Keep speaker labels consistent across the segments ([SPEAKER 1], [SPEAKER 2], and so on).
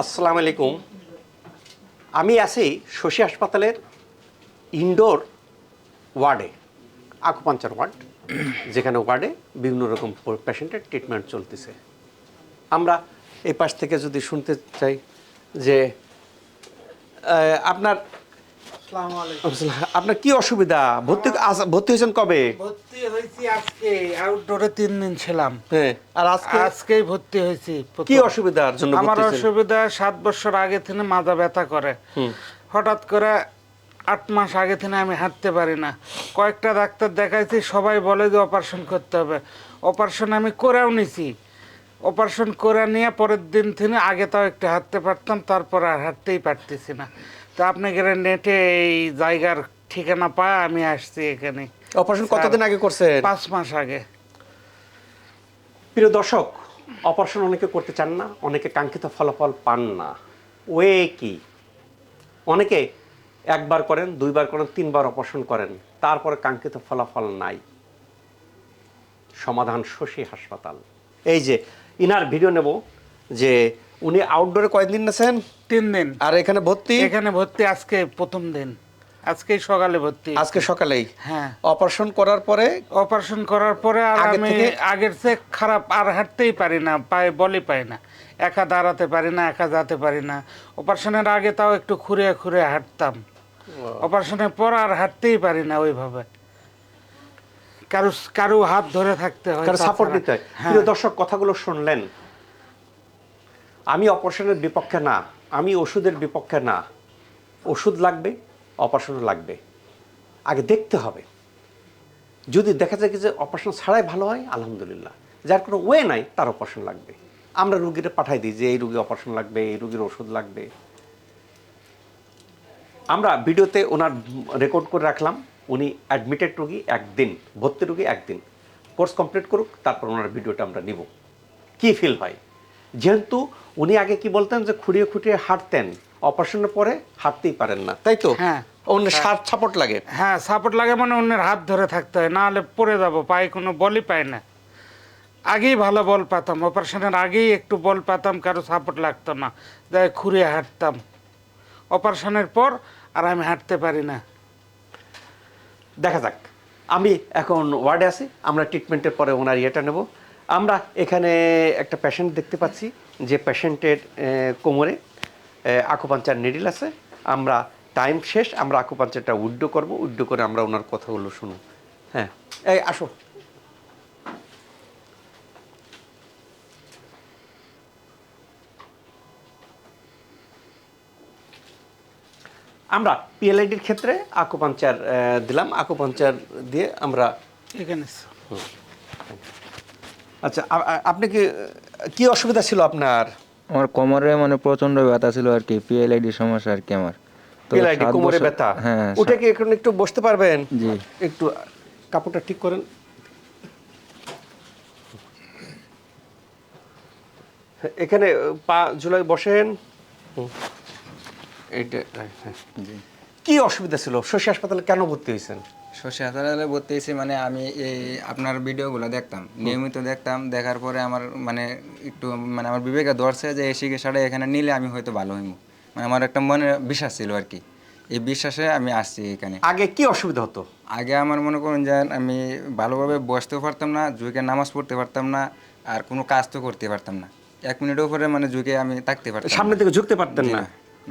[SPEAKER 1] আসসালামু আলাইকুম। আমি আছি শশী হাসপাতালের ইনডোর ওয়ার্ডে, আকুপাঞ্চার ওয়ার্ড, যেখানে ওয়ার্ডে বিভিন্ন রকম পেশেন্টের ট্রিটমেন্ট চলতেছে। আমরা এই পাশ থেকে যদি শুনতে চাই যে আপনার আপনার কি অসুবিধা? ভর্তি ভর্তি হয়েছেন কবে?
[SPEAKER 2] ভর্তি হয়েছি আজকে আউটডোরে তিন দিন ছিলাম।
[SPEAKER 1] হ্যাঁ আর আজকে?
[SPEAKER 2] আজকেই ভর্তি হয়েছি।
[SPEAKER 1] কি অসুবিধার জন্য
[SPEAKER 2] আমার অসুবিধা সাত বছর আগে থেকে মাথা ব্যথা করে। হঠাৎ করে আট মাস আগে থেকে আমি হাঁটতে পারি না। কয়েকটা ডাক্তার দেখাইছি সবাই বলে যে অপারেশন করতে হবে। অপারেশন আমি করেও নিছি। অপারেশন করে নিয়ে পরের দিন থেকে আগে তাও একটু হাঁটতে পারতাম তারপর আর হাঁটতেই পারতেছি না। তা আপনি গেলে নেটে এই জায়গার ঠিকানা পায় আমি আসছি এখানে।
[SPEAKER 1] অপারেশন কতদিন আগে করছে
[SPEAKER 2] পাঁচ মাস আগে।
[SPEAKER 1] প্রিয় দর্শক অপারেশন অনেকে করতে চান না অনেকে কাঙ্ক্ষিত ফলাফল পান না। ওয়ে কি? অনেকে একবার করেন দুইবার করেন তিনবার অপারেশন করেন তারপরে কাঙ্ক্ষিত ফলাফল নাই। সমাধান শশী হাসপাতাল। এই যে ইনার ভিডিও নেব যে উনি আউটডোরে কয়েকদিন আছেন?
[SPEAKER 2] তিন দিন।
[SPEAKER 1] আর এখানে ভর্তি?
[SPEAKER 2] এখানে ভর্তি আজকে প্রথম দিন। আজকেই সকালে ভর্তি।
[SPEAKER 1] আজকে সকালেই?
[SPEAKER 2] হ্যাঁ।
[SPEAKER 1] অপারেশন করার পরে?
[SPEAKER 2] অপারেশন করার পরে আর আমি আগের চেয়ে খারাপ আর হাঁটতেই পারি না পায়ে বলি পাই না। একা দাঁড়াতে পারি না একা যেতে পারি না। অপারেশনের আগে তাও একটু খুঁড়ে খুঁড়ে হাঁটতাম। অপারেশনের পর আর হাঁটতেই পারি না ওইভাবে। কারও কারও হাত ধরে থাকতে হয়
[SPEAKER 1] কারণ সাপোর্ট দিতে হয়।
[SPEAKER 2] হ্যাঁ।
[SPEAKER 1] দর্শক কথাগুলো শুনলেন। আমি অপারেশনের বিপক্ষে না আমি ওষুধের বিপক্ষে না। ওষুধ লাগবে অপারেশনও লাগবে। আগে দেখতে হবে। যদি দেখা যায় যে অপারেশন ছাড়াই ভালো হয়, আলহামদুলিল্লাহ। যার কোনো ওয়ে নাই, তার অপারেশন লাগবে। আমরা রুগীরা পাঠাই দিই যে, এই রুগী অপারেশন লাগবে, এই রুগীর ওষুধ লাগবে। আমরা ভিডিওতে ওনার রেকর্ড করে রাখলাম। উনি অ্যাডমিটেড রুগী একদিন, ভর্তি রুগী একদিন। কোর্স কমপ্লিট করুক, তারপর ওনার ভিডিওটা আমরা নিব। কি ফিল হয়? যেহেতু উনি আগে কি বলতেন যে খুঁড়িয়ে খুঁটিয়ে হাঁটতেন অপারেশনের পরে হাঁটতেই পারেন না তাই তো?
[SPEAKER 2] হ্যাঁ।
[SPEAKER 1] অন্য সার সাপোর্ট লাগে।
[SPEAKER 2] হ্যাঁ সাপোর্ট লাগে মানে অন্যের হাত ধরে থাকতে হয় না হলে পড়ে যাব পায়ে কোনো বলই পায় না। আগেই ভালো বল পাতাম অপারেশনের আগেই একটু বল পাতাম কারও সাপোর্ট লাগতো না। যাই খুঁড়িয়ে হাঁটতাম। অপারেশনের পর আর আমি হাঁটতে পারি না।
[SPEAKER 1] দেখা যাক। আমি এখন ওয়ার্ডে আছি আমরা ট্রিটমেন্টের পরে ওনার ইয়েটা নেব। আমরা এখানে একটা পেশেন্ট দেখতে পাচ্ছি যে পেশেন্টের কোমরে আকুপাঞ্চার নিডিল আছে। আমরা টাইম শেষ আমরা আকুপাঞ্চারটা উড্ডো করব উড্ডো করে আমরা ওনার কথাগুলো শুনব। হ্যাঁ। এই আসো। আমরা পিএলআইডির ক্ষেত্রে আকুপাঞ্চার দিলাম। আকুপাঞ্চার দিয়ে আমরা
[SPEAKER 2] এখানে
[SPEAKER 1] আচ্ছা আপনি কি কি অসুবিধা ছিল আপনার?
[SPEAKER 3] আমার কোমরে মানে প্রচণ্ড ব্যথা ছিল আর কি পিএলআইডি সমস্যা আর কি আমার।
[SPEAKER 1] পিএলআইডি কোমরে ব্যথা?
[SPEAKER 3] হ্যাঁ
[SPEAKER 1] উঠে কি এখন একটু বসতে পারবেন?
[SPEAKER 3] জি।
[SPEAKER 1] একটু কাপড়টা ঠিক করেন। এখানে পা ঝুলাই বসেন। এইটা হ্যাঁ। কি অসুবিধা ছিল? শশী হাসপাতালে কেন ভর্তি হয়েছেন?
[SPEAKER 3] শশী হাসপাতালে ভর্তি হয়েছি মানে আমি এই আপনার ভিডিওগুলো দেখতাম। নিয়মিত দেখতাম দেখার পরে আমার মানে একটু মানে আমার বিবেকে ধরছে যে এই চিকিৎসাটা এখানে নিলে আমি হয়তো ভালো হইব মানে আমার একটা মনে বিশ্বাস ছিল আর কি। এই বিশ্বাসে আমি আসছি এখানে।
[SPEAKER 1] আগে কি অসুবিধা হতো?
[SPEAKER 3] আগে আমার মনে করুন যে আমি ভালোভাবে বসতেও পারতাম না জুইকে নামাজ পড়তে পারতাম না আর কোনো কাজ তো করতে পারতাম না। এক মিনিটের উপরে মানে জুইকে আমি থাকতে পারতাম
[SPEAKER 1] সামনে থেকে ঝুঁকতে পারতেন না।
[SPEAKER 3] না।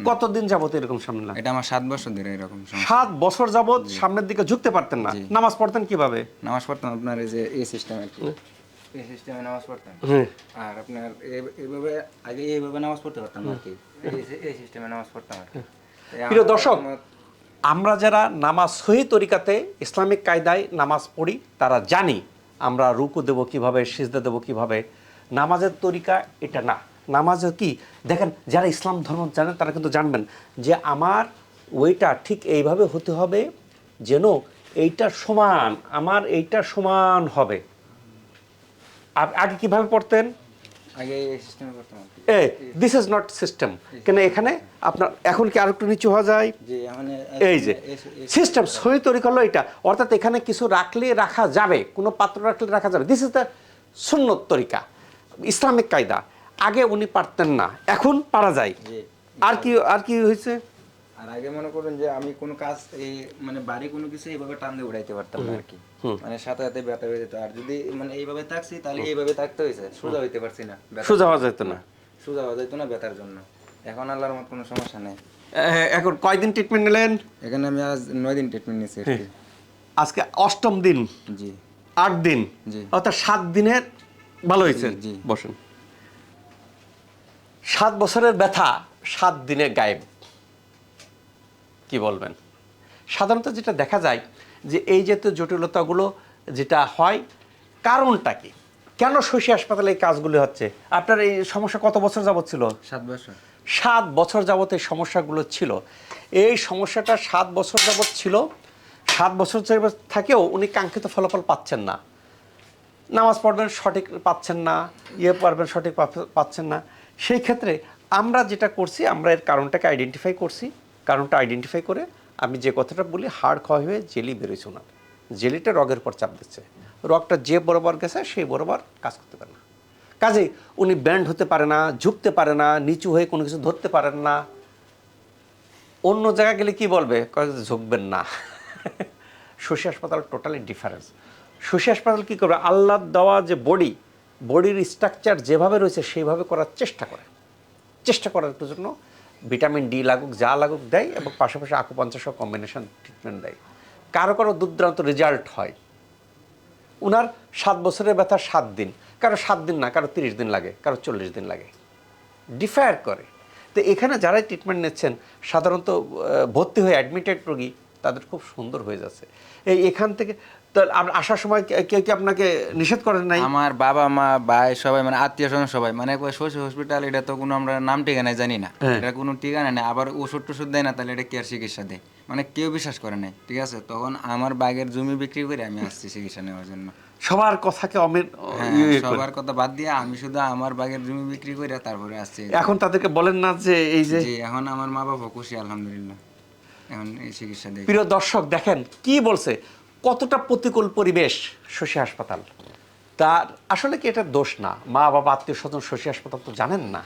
[SPEAKER 1] কতদিন যাবত এরকম সামনে লাগে
[SPEAKER 3] এটা আমার সাত বছর ধরে এরকম সমস্যা।
[SPEAKER 1] সাত বছর যাবত সামনের দিকে ঝুঁকতে পারতেন না। নামাজ পড়তেন কীভাবে?
[SPEAKER 3] নামাজ পড়তাম আপনার এই যে এই সিস্টেম আর কি। এই সিস্টেমে নামাজ পড়তাম। আর আপনার এইভাবে আগে এইভাবে নামাজ পড়তে পারতাম আর কি। এই- এই সিস্টেমে নামাজ পড়তাম আর কি।
[SPEAKER 1] প্রিয় দর্শক আমরা যারা নামাজ সহি তরিকাতে ইসলামিক কায়দায় নামাজ পড়ি তারা জানি আমরা রুকু দেব কীভাবে সিজদা দেব কীভাবে। নামাজের তরিকা এটা না। নামাজে কি? দেখেন যারা ইসলাম ধর্ম জানেন তারা কিন্তু জানবেন যে আমার ওইটা ঠিক এইভাবে হতে হবে যেন এইটা সমান আমার এইটা সমান হবে। আগে কীভাবে পড়তেন? এ দিস ইজ নট সিস্টেম কেন এখানে আপনার এখন কি আর একটু নিচু হওয়া যায়? এই যে সিস্টেম সহি তরিকা হলো এটা। অর্থাৎ এখানে কিছু রাখলে রাখা যাবে কোনো পাত্র রাখলে রাখা যাবে। দিস ইজ দ্য সুন্নত তরিকা ইসলামিক কায়দা। আগে উনি পারতেন না এখন পারা যায়। আর কি আর কি হয়েছে?
[SPEAKER 3] আর আগে মনে করুন যে আমি কোনো কাজ এই মানে বাড়ি কোনো কিছু এইভাবে টান দিয়ে উড়াইতে পারতাম না আর কি। মানে সাথে সাথে ব্যথা হয়ে যেত। আর যদি মানে এইভাবে থাকছি তাহলে এইভাবে থাকতে হয়েছে। সোজা হইতে পারছি না
[SPEAKER 1] সোজা হওয়া যেত না।
[SPEAKER 3] সোজা হওয়া যেত না ব্যথার জন্য। এখন আল্লাহর মত কোনো সমস্যা নেই।
[SPEAKER 1] এখন কয়দিন ট্রিটমেন্ট নিলেন?
[SPEAKER 3] এখানে আমি আজ নয় দিন ট্রিটমেন্ট নিয়েছি
[SPEAKER 1] আজকে অষ্টম দিন।
[SPEAKER 3] জি।
[SPEAKER 1] আট দিন।
[SPEAKER 3] জি।
[SPEAKER 1] অর্থাৎ সাত দিনের ভালো হয়েছে।
[SPEAKER 3] জি, জি।
[SPEAKER 1] বসেন। সাত বছরের ব্যথা সাত দিনে গায়েব। কি বলবেন? সাধারণত যেটা দেখা যায় যে এই জাতীয় জটিলতাগুলো যেটা হয় কারণটা কি? কেন শশী হাসপাতালে এই কাজগুলি হচ্ছে? আপনার এই সমস্যা কত বছর যাবৎ ছিল?
[SPEAKER 3] সাত বছর।
[SPEAKER 1] সাত বছর যাবত এই সমস্যাগুলো ছিল। এই সমস্যাটা সাত বছর যাবৎ ছিল। সাত বছর যাবত থাকেও উনি কাঙ্ক্ষিত ফলাফল পাচ্ছেন না। নামাজ পড়বেন সঠিক পাচ্ছেন না ইয়ে পড়বেন সঠিক পাচ্ছেন না। সেই ক্ষেত্রে আমরা যেটা করছি, আমরা এর কারণটাকে আইডেন্টিফাই করছি। কারণটা আইডেন্টিফাই করে আমি যে কথাটা বলি, হাড় ক্ষয় হয়ে জেলি বেরোইছে ওনার। জেলিটা রগের পর চাপ দিচ্ছে। রগটা যে বরাবর গেছে, সেই বরাবর কাজ করতে পারে না। কাজেই উনি ব্যান্ড হতে পারে না, ঝুঁকতে পারে না, নিচু হয়ে কোনো কিছু ধরতে পারেন না। অন্য জায়গায় গেলে কি বলবে? ঝুঁকবেন না। শশী হাসপাতাল টোটালি ডিফারেন্স শশী হাসপাতাল কী করবে? আল্লাহ দেওয়া যে বডি বডির স্ট্রাকচার যেভাবে রয়েছে সেইভাবে করার চেষ্টা করে। চেষ্টা করার জন্য ভিটামিন ডি লাগুক, যা লাগুক দেয় এবং পাশাপাশি আকুপাঞ্চার সহ কম্বিনেশন ট্রিটমেন্ট দেয়। কারও কারও দুর্দান্ত রেজাল্ট হয়। ওনার সাত বছরের ব্যথা সাত দিন। কারও সাত দিন না, কারও তিরিশ দিন লাগে, কারও চল্লিশ দিন লাগে। ডিফায়ার করে। তো এখানে যারাই ট্রিটমেন্ট নিচ্ছেন, সাধারণত ভর্তি হয়ে অ্যাডমিটেড রোগী, তাদের খুব সুন্দর হয়ে যাচ্ছে। এই এখান থেকে তো আসার সময় কে- কেউ কি আপনাকে নিষেধ করেন নাই?
[SPEAKER 3] আমার বাবা মা ভাই সবাই মানে আত্মীয় স্বজন সবাই মানে শশী হসপিটাল এটা তো কোনো আমরা নাম ঠিকানা জানি না।
[SPEAKER 1] হ্যাঁ।
[SPEAKER 3] এটা কোনো ঠিকানা নেই। আবার ওষুধ টষুধ দেয় না তাহলে এটা কেয়ার চিকিৎসা দেয়? মানে কেউ বিশ্বাস করে নাই ঠিক আছে? তখন আমার বাগের জমি বিক্রি করে আমি আসছি চিকিৎসা নেওয়ার জন্য।
[SPEAKER 1] সবার কথাকে
[SPEAKER 3] হ্যাঁ,
[SPEAKER 1] ইয়ে।
[SPEAKER 3] সবার কথা বাদ দিয়ে আমি শুধু আমার বাগের জমি বিক্রি করে তারপরে আসছি।
[SPEAKER 1] এখন তাদেরকে বলেন না যে এই যে
[SPEAKER 3] এখন আমার মা বাবা খুশি আলহামদুলিল্লাহ। এখন এই চিকিৎসা দেয়।
[SPEAKER 1] প্রিয় দর্শক দেখেন কি বলছে? কতটা প্রতিকূল পরিবেশ শশী হাসপাতাল? তার আসলে কি এটা দোষ না? মা বাবা আত্মীয় স্বজন শশী হাসপাতাল তো জানেন না।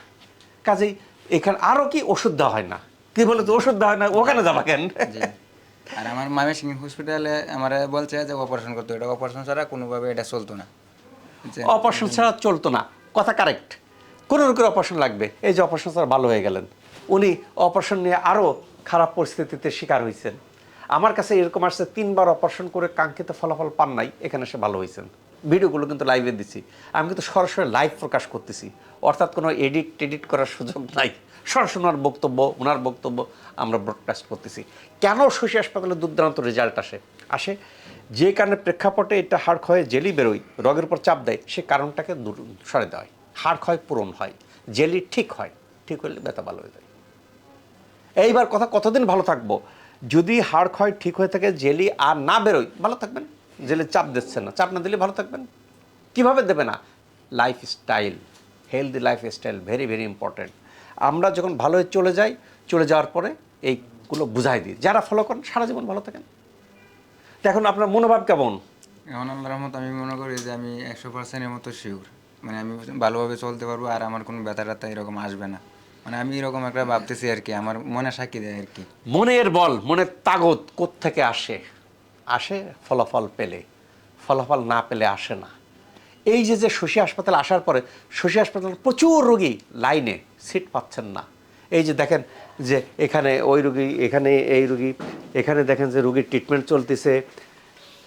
[SPEAKER 1] কাজেই এখানে আরও কি ওষুধ দেওয়া হয় না? কি বলে তো ওষুধ দেওয়া হয় না? ওখানে যাবা কেন?
[SPEAKER 3] আর আমার মামি সিং হসপিটালে আমার বলছে যে অপারেশন করতে এটা অপারেশন ছাড়া কোনোভাবে এটা চলতো না।
[SPEAKER 1] অপারেশন ছাড়া চলতো না। কথা কারেক্ট কোন রোগের অপারেশন লাগবে। এই যে অপারেশন ছাড়া ভালো হয়ে গেলেন। উনি অপারেশন নিয়ে আরও খারাপ পরিস্থিতিতে শিকার হয়েছেন। আমার কাছে এরকম আসছে, তিনবার অপারেশন করে কাঙ্ক্ষিত ফলাফল পান নাই, এখানে এসে ভালো হয়েছেন। ভিডিওগুলো কিন্তু লাইভে দিছি। আমি কিন্তু সরাসরি লাইভ প্রকাশ করতেছি। অর্থাৎ কোনো এডিট টেডিট করার সুযোগ নাই। সরাসরি ওনার বক্তব্য ওনার বক্তব্য আমরা ব্রডকাস্ট করতেছি। কেন শশী হাসপাতালে দুর্দান্ত রেজাল্ট আসে? আসে যে কারণে প্রেক্ষাপটে এটা হাড় ক্ষয়ে জেলি বেরোয়, রোগের উপর চাপ দেয়, সে কারণটাকে দূর, সরে দেওয়া হয় হাড় ক্ষয় পূরণ হয়। জেলি ঠিক হয়, ঠিক হলে ব্যথা ভালো হয়ে যায়। এইবার কথা কতদিন ভালো থাকব? যদি হাড় ক্ষয় ঠিক হয়ে থাকে, জেলি আর না বেরোয়, ভালো থাকবেন। জেলে চাপ দিচ্ছে না, চাপ না দিলে ভালো থাকবেন। কীভাবে দেবে না? Lifestyle healthy lifestyle very very important আমরা যখন ভালো হয়ে চলে যাই, চলে যাওয়ার পরে এইগুলো বুঝাই দিই। যারা ফলো করেন, সারা জীবন ভালো থাকেন। এখন আপনার মনোভাব কেমন?
[SPEAKER 3] এখন আল্লাহর রহমত, আমি মনে করি যে আমি একশো পার্সেন্টের মতো শিওর মানে আমি ভালোভাবে চলতে পারব আর আমার কোনো ব্যথা ট্যাথা এরকম আসবে না। মানে আমি এরকম একটা ভাবতেছি আর কি আমার মনে সাক্ষী দেয় আর কি।
[SPEAKER 1] মনের বল মনের তাগত থেকে আসে? আসে ফলাফল পেলে ফলাফল না পেলে আসে না। এই যে যে শশী হাসপাতালে আসার পরে শশী হাসপাতালে প্রচুর রোগী লাইনে সিট পাচ্ছেন না। এই যে দেখেন যে এখানে ওই রুগী এখানে এই রুগী এখানে দেখেন যে রুগীর ট্রিটমেন্ট চলতেছে।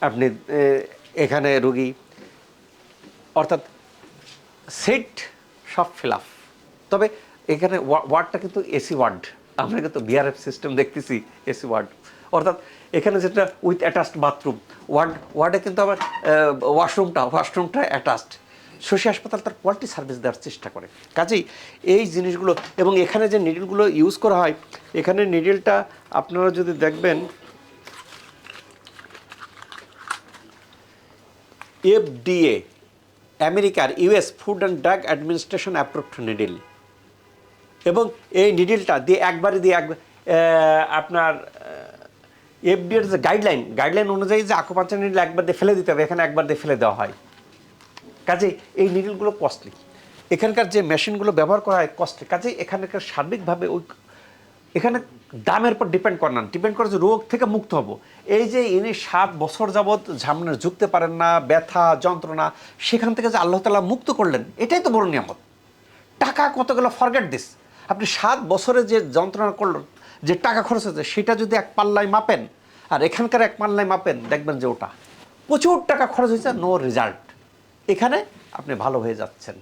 [SPEAKER 1] আপনি এখানে রুগী। অর্থাৎ সিট সব ফিল আপ তবে এখানে ওয়া- ওয়ার্ডটা কিন্তু এসি ওয়ার্ড আমরা কিন্তু বিআরএফ সিস্টেম দেখতেছি এসি ওয়ার্ড অর্থাৎ এখানে যেটা উইথ অ্যাটাচড বাথরুম ওয়ার্ড ওয়ার্ডে কিন্তু আবার ওয়াশরুমটা ওয়াশরুমটা অ্যাটাচড শশী হাসপাতাল তার কোয়ালিটি সার্ভিস দেওয়ার চেষ্টা করে। কাজেই এই জিনিসগুলো এবং এখানে যে নিডলগুলো ইউজ করা হয়, এখানে নিডলটা আপনারা যদি দেখবেন এফডিএ আমেরিকার US food and drug administration approved needle এবং এই নিডিলটা দিয়ে একবারে দিয়ে আপনার এফডিএর যে গাইডলাইন গাইডলাইন অনুযায়ী যে আকুপাঞ্চার নিডিল একবার দিয়ে ফেলে দিতে হবে, এখানে একবার দিয়ে ফেলে দেওয়া হয়। কাজে এই নিডিলগুলো কস্টলি এখানকার যে মেশিনগুলো ব্যবহার করা হয় কস্টলি কাজে এখানকার সার্বিকভাবে ওই এখানে দামের উপর ডিপেন্ড করে না ডিপেন্ড করে যে রোগ থেকে মুক্ত হব। এই যে ইনি সাত বছর যাবৎ ঝামনে ঝুঁকতে পারেন না, ব্যথা, যন্ত্রণা, সেখান থেকে যে আল্লাহ তালা মুক্ত করলেন, এটাই তো বড় নিয়ামত। টাকা কতগুলো ফরগেট দিস আপনি সাত বছরে যে যন্ত্রণা করলেন যে টাকা খরচ হয়েছে, সেটা যদি এক পাল্লায় মাপেন, আর এখানকার এক পাল্লায় মাপেন, দেখবেন যে ওটা প্রচুর টাকা খরচ হয়েছে নো রেজাল্ট এখানে আপনি ভালো হয়ে যাচ্ছেন।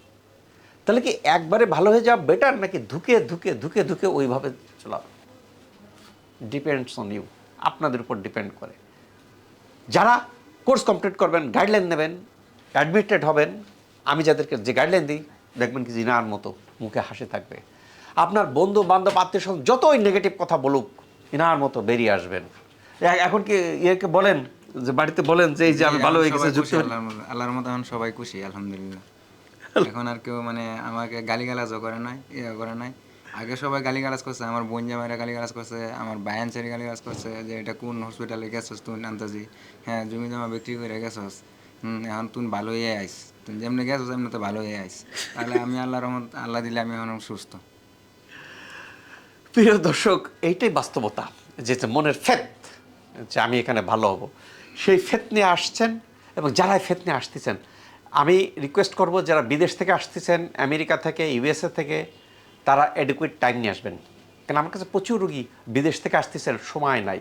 [SPEAKER 1] তাহলে কি একবারে ভালো হয়ে যাওয়া বেটার নাকি ধুকে ধুকে ধুকে ধুকে ওইভাবে চলা ডিপেন্ডস অন ইউ আপনাদের উপর ডিপেন্ড করে। যারা কোর্স কমপ্লিট করবেন গাইডলাইন নেবেন অ্যাডমিটেড হবেন, আমি যাদেরকে যে গাইডলাইন দিই, দেখবেন কি জিনার মতো মুখে হাসি থাকবে। আপনার বন্ধু বান্ধব আত্মীয় স্বজন যতই নেগেটিভ কথা বলুক ইনার মতো বেরিয়ে আসবেন। এখন কি ইয়েকে বলেন? যে বাড়িতে বলেন যে এই যে আমি ভালো হয়ে গেছে যুক্ত
[SPEAKER 3] আল্লাহর মতো- এখন সবাই খুশি আলহামদুলিল্লাহ। এখন আর কেউ মানে আমাকে গালিগালাজও করে নাই ইয়ে করে নাই। আগে সবাই গালিগালাজ করছে আমার বোন জামাইরা গালিগালাজ করছে আমার বায়ান ছেড়ে গালিগালাজ করছে যে এটা কোন হসপিটালে গেছস তুই আন্তাজি হ্যাঁ জমি জমা বিক্রি করে গেছস। হুম এখন তুই ভালো হয়ে আইস। তুই যেমনি গেছস এমনি তো ভালো হয়ে আইস। তাহলে আমি আল্লাহর রহমত আল্লাহ দিলে আমি এখন সুস্থ।
[SPEAKER 1] প্রিয় দর্শক, এইটাই বাস্তবতা যে মনের ফেত যে আমি এখানে ভালো হব। সেই ফেত নিয়ে আসছেন এবং যারাই ফেত নিয়ে আসতেছেন, আমি রিকোয়েস্ট করব যারা বিদেশ থেকে আসতেছেন, আমেরিকা থেকে ইউএসএ থেকে, তারা অ্যাডিকুয়েট টাইম নিয়ে আসবেন। কেন আমার কাছে প্রচুর রুগী বিদেশ থেকে আসতেছেন, সময় নাই।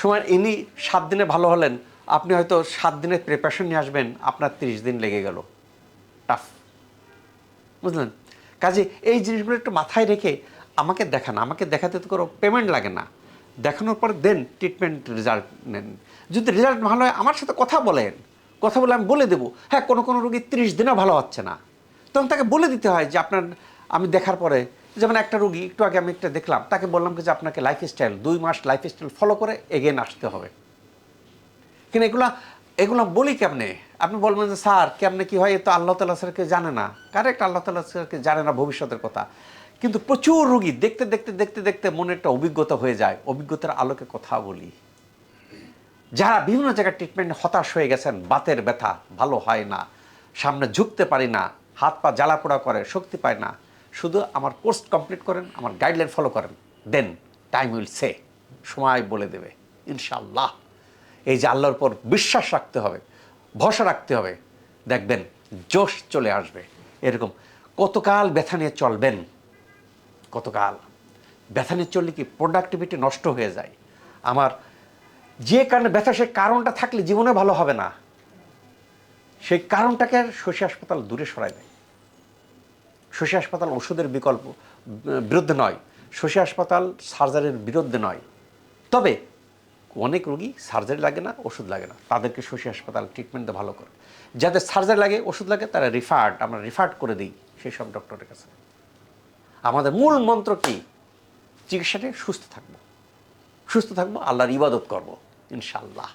[SPEAKER 1] সময় ইনি সাত দিনে ভালো হলেন, আপনি হয়তো সাত দিনের প্রিপারেশন নিয়ে আসবেন, আপনার তিরিশ দিন লেগে গেল। টাফ বুঝলেন? কাজে এই জিনিসগুলো একটু মাথায় রেখে আমাকে দেখান, আমাকে দেখাতে তো কোনো পেমেন্ট লাগে না। দেখানোর পর দেন ট্রিটমেন্ট রেজাল্ট নেন। যদি রেজাল্ট ভালো হয়, আমার সাথে কথা বলেন। কথা বলে আমি বলে দেবো হ্যাঁ কোনো কোনো রোগী তিরিশ দিনও ভালো হচ্ছে না। তখন তাকে বলে দিতে হয় যে আপনার, আমি দেখার পরে, যেমন একটা রোগী, একটু আগে আমি একটা দেখলাম, তাকে বললাম যে আপনাকে লাইফস্টাইল দুই মাস লাইফস্টাইল ফলো করে এগেন আসতে হবে। কিন্তু এগুলা, এগুলো বলি কেমনে? আপনি বলবেন যে, স্যার, কেমনে কি হয়? এ তো আল্লাহ তালা স্যারকে জানে না। কারেক্ট আল্লাহ তালা স্যারকে জানে না ভবিষ্যতের কথা। কিন্তু প্রচুর রুগী দেখতে দেখতে দেখতে দেখতে মনে একটা অভিজ্ঞতা হয়ে যায়। অভিজ্ঞতার আলোকে কথা বলি। যারা বিভিন্ন জায়গায় ট্রিটমেন্ট হতাশ হয়ে গেছেন, বাতের ব্যথা, ভালো হয় না, সামনে ঝুঁকতে পারি না, হাত পা জ্বালা পোড়া করে, শক্তি পায় না, শুধু আমার কোর্স কমপ্লিট করেন, আমার গাইডলাইন ফলো করেন দেন টাইম উইল সে সময় বলে দেবে ইনশাল্লাহ এই যে আল্লাহর উপর বিশ্বাস রাখতে হবে, ভরসা রাখতে হবে, দেখবেন জোশ চলে আসবে। এরকম কতকাল ব্যথা নিয়ে চলবেন কতকাল ব্যথা নিয়ে চললে কি প্রোডাক্টিভিটি নষ্ট হয়ে যায়? আমার যে কারণে ব্যথা সে কারণটা থাকলে জীবনে ভালো হবে না। সেই কারণটাকে শশী হাসপাতাল দূরে সরাই দেয় শশী হাসপাতাল ওষুধের বিকল্প, বিরুদ্ধে নয়। শশী হাসপাতাল সার্জারির বিরুদ্ধে নয়। তবে অনেক রোগী সার্জারি লাগে না, ওষুধ লাগে না। তাদেরকে শশী হাসপাতাল ট্রিটমেন্ট ভালো করে। যাদের সার্জারি লাগে, ওষুধ লাগে, তারা রিফার্ড আমরা রিফার্ড করে দিই সেই সব ডক্টরের কাছে। আমাদের মূল মন্ত্র কি? চিকিৎসাটি সুস্থ থাকব। সুস্থ থাকব, আল্লাহর ইবাদত করব ইনশাল্লাহ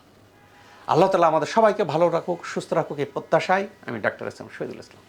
[SPEAKER 1] আল্লাহ তালা আমাদের সবাইকে ভালো রাখুক, সুস্থ রাখুক এই প্রত্যাশায় আমি ডাক্তার ইসলাম শহীদুল ইসলাম।